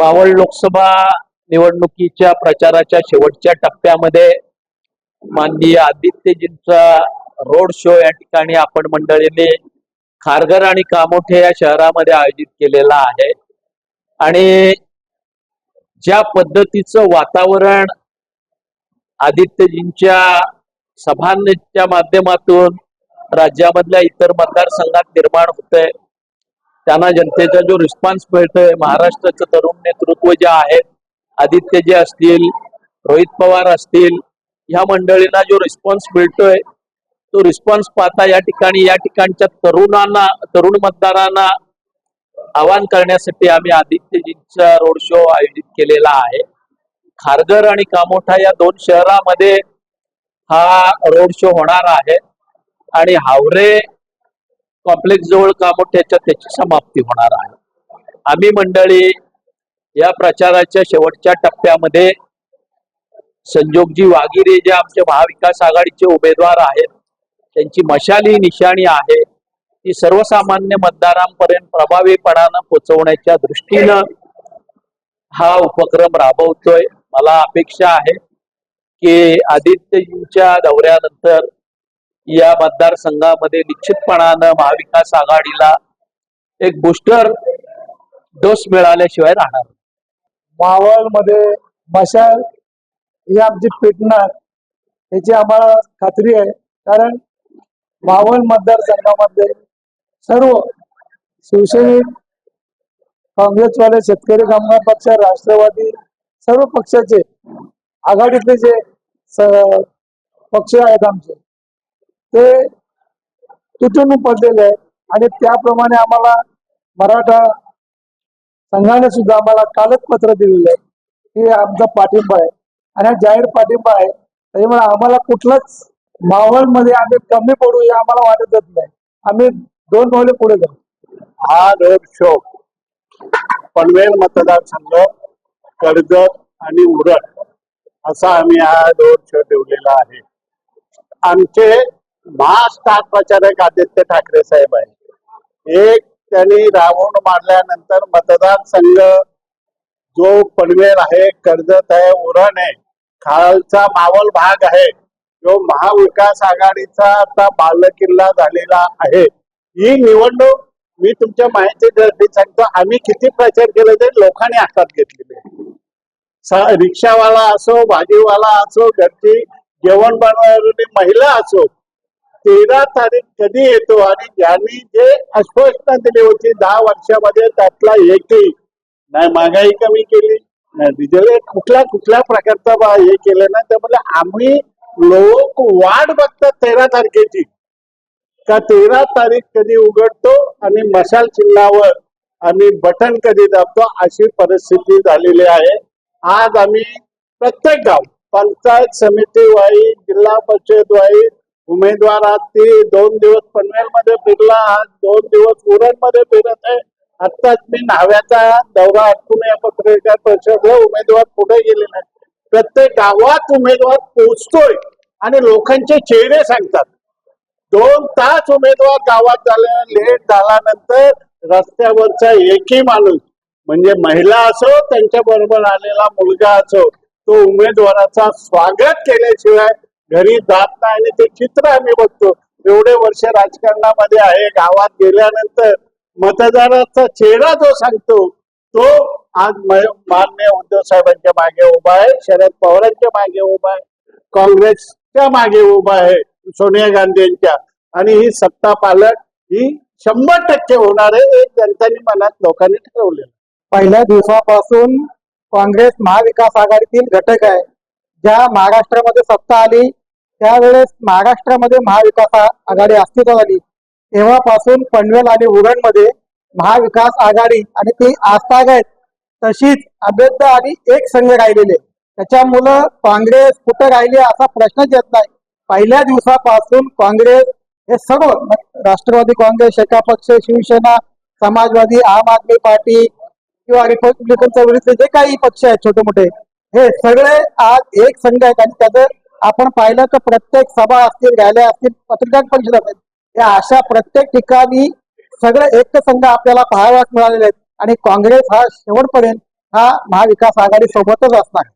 बावळ लोकसभा निवडणुकीच्या प्रचाराच्या शेवटच्या टप्प्यामध्ये माननीय आदित्यजींचा रोड शो या ठिकाणी आपण मंडळीने खारघर आणि कामोठे या शहरामध्ये आयोजित केलेला आहे. आणि ज्या पद्धतीचं वातावरण आदित्यजींच्या सभांच्या माध्यमातून राज्यामधल्या इतर मतदारसंघात निर्माण होतंय त्यांना जनतेचा जो रिस्पॉन्स मिळतोय महाराष्ट्राचं तरुण नेतृत्व जे आहेत आदित्यजी असतील रोहित पवार असतील ह्या मंडळींना जो रिस्पॉन्स मिळतोय तो रिस्पॉन्स पाहता या ठिकाणी या ठिकाणच्या तरुणांना तरुण मतदारांना आवाहन करण्यासाठी आम्ही आदित्यजींचा रोड शो आयोजित केलेला आहे. खारघर आणि कामोठा या दोन शहरामध्ये हा रोड शो होणार आहे. आणि हावरे कॉम्प्लेक्स जवळ कामोठ्याच्या त्याची समाप्ती होणार आहे. आम्ही मंडळी या प्रचाराच्या शेवटच्या टप्प्यामध्ये संजोगजी वागिरे जे आमचे महाविकास आघाडीचे उमेदवार आहेत त्यांची मशाली निशाणी आहे ती सर्वसामान्य मतदारांपर्यंत प्रभावीपणानं पोचवण्याच्या दृष्टीनं हा उपक्रम राबवतोय. मला अपेक्षा आहे की आदित्यजींच्या दौऱ्यानंतर या मतदारसंघामध्ये निश्चितपणानं महाविकास आघाडीला एक बुस्टर डोस मिळाल्याशिवाय राहणार. मावळमध्ये मशाल ही आमची पेटणार याची आम्हाला खात्री आहे. कारण मावळ मतदारसंघामध्ये सर्व शिवसैनिक काँग्रेसवाले शेतकरी कामगार पक्ष राष्ट्रवादी सर्व पक्षाचे आघाडीतले जे पक्ष आहेत आमचे ते तुटून पडलेले आहे आणि त्याप्रमाणे आम्हाला मराठा संघाने सुद्धा आम्हाला कालच पत्र दिलेलं आहे की आमचा पाठिंबा आहे. आणि हा जाहीर पाठिंबा आहे. त्याच्यामुळे आम्हाला कुठलंच माहोलमध्ये आम्ही कमी पडू हे आम्हाला वाटतच नाही. आम्ही दोन पावले पुढे जाऊ. हा रोड शो पनवेल मतदारसंघ कर्जत आणि उरण असा आम्ही हा रोड शो ठेवलेला आहे. आमचे महास्टार प्रचारक आदित्य ठाकरे साहेब आहे एक त्यांनी रावण मारल्यानंतर मतदारसंघ जो पनवेल आहे कर्जत आहे उरण आहे खालचा मावल भाग आहे जो महाविकास आघाडीचा आता बालकिल्ला झालेला आहे. ही निवडणूक मी तुमच्या माहितीसाठी सांगतो आम्ही किती प्रचार केले ते लोकांनी हातात घेतलेले रिक्षावाला असो भाजीवाला असो घरची जेवण बनवणारी महिला असो तेरा तारीख कधी येतो आणि ज्यांनी जे आश्वासना दिली होती दहा वर्षामध्ये त्यातला एकही. नाही महागाई कमी केली नाही डिझेल कुठल्या कुठल्या प्रकारचा बा- हे केलं ना त्यामुळे आम्ही लोक वाट बघतात तेरा तारखेची. का तेरा तारीख कधी उघडतो आणि मशाल चिन्हावर आम्ही बटन कधी दाबतो अशी परिस्थिती झालेली आहे. आज आम्ही प्रत्येक गाव पंचायत समिती वाईज जिल्हा परिषद वाईज उमेदवार आज ती दोन दिवस पनवेलमध्ये फिरला आज दोन दिवस उरणमध्ये फिरत आहे. आत्ताच मी न्हाव्याचा दौरा आटपून या पत्रकार परिषदेला उमेदवार पुढे गेले नाही प्रत्येक गावात उमेदवार पोहोचतोय आणि लोकांचे चेहरे सांगतात. दोन तास उमेदवार गावात झाले लेट झाल्यानंतर रस्त्यावरचा एकही माणूस म्हणजे महिला असो त्यांच्या बरोबर आलेला मुलगा असो तो उमेदवाराचा स्वागत केल्याशिवाय घरी जात नाही आणि ते चित्र आम्ही बघतो. एवढे वर्ष राजकारणामध्ये आहे गावात गेल्यानंतर मतदाराचा चेहरा जो सांगतो तो आज मान्य उद्धव साहेबांच्या मागे उभा आहे शरद पवारांच्या मागे उभा आहे काँग्रेसच्या मागे उभा आहे सोनिया गांधींच्या आणि ही सत्ता पालक ही शंभर टक्के होणार आहे हे जनतांनी मनात लोकांनी ठरवलेलं पहिल्या दिवसापासून काँग्रेस महाविकास आघाडीतील घटक आहे. ज्या महाराष्ट्रामध्ये सत्ता आली त्यावेळेस महाराष्ट्रामध्ये महाविकास आघाडी अस्तित्वात आली. तेव्हापासून पनवेल आणि उरणमध्ये महाविकास आघाडी आणि ती आस्थागत तशीच अभेद्य आणि एक संघ राहिलेले. त्याच्यामुळं काँग्रेस कुठं राहिली असा प्रश्नच येत नाही. पहिल्या दिवसापासून काँग्रेस हे सर्व राष्ट्रवादी काँग्रेस शेका पक्ष शिवसेना समाजवादी आम आदमी पार्टी किंवा रिपब्लिकनच्या विरुद्ध जे काही पक्ष आहेत छोटे मोठे हे सगळे आज एक संघ आहेत आणि त्याचं आपण पाहिलं तर प्रत्येक सभा असतील रॅल्या असतील पत्रकार परिषद असतील या अशा प्रत्येक ठिकाणी सगळे एक संघ आपल्याला पाहाव्यास मिळालेले आहेत. आणि काँग्रेस हा शेवटपर्यंत हा महाविकास आघाडी सोबतच असणार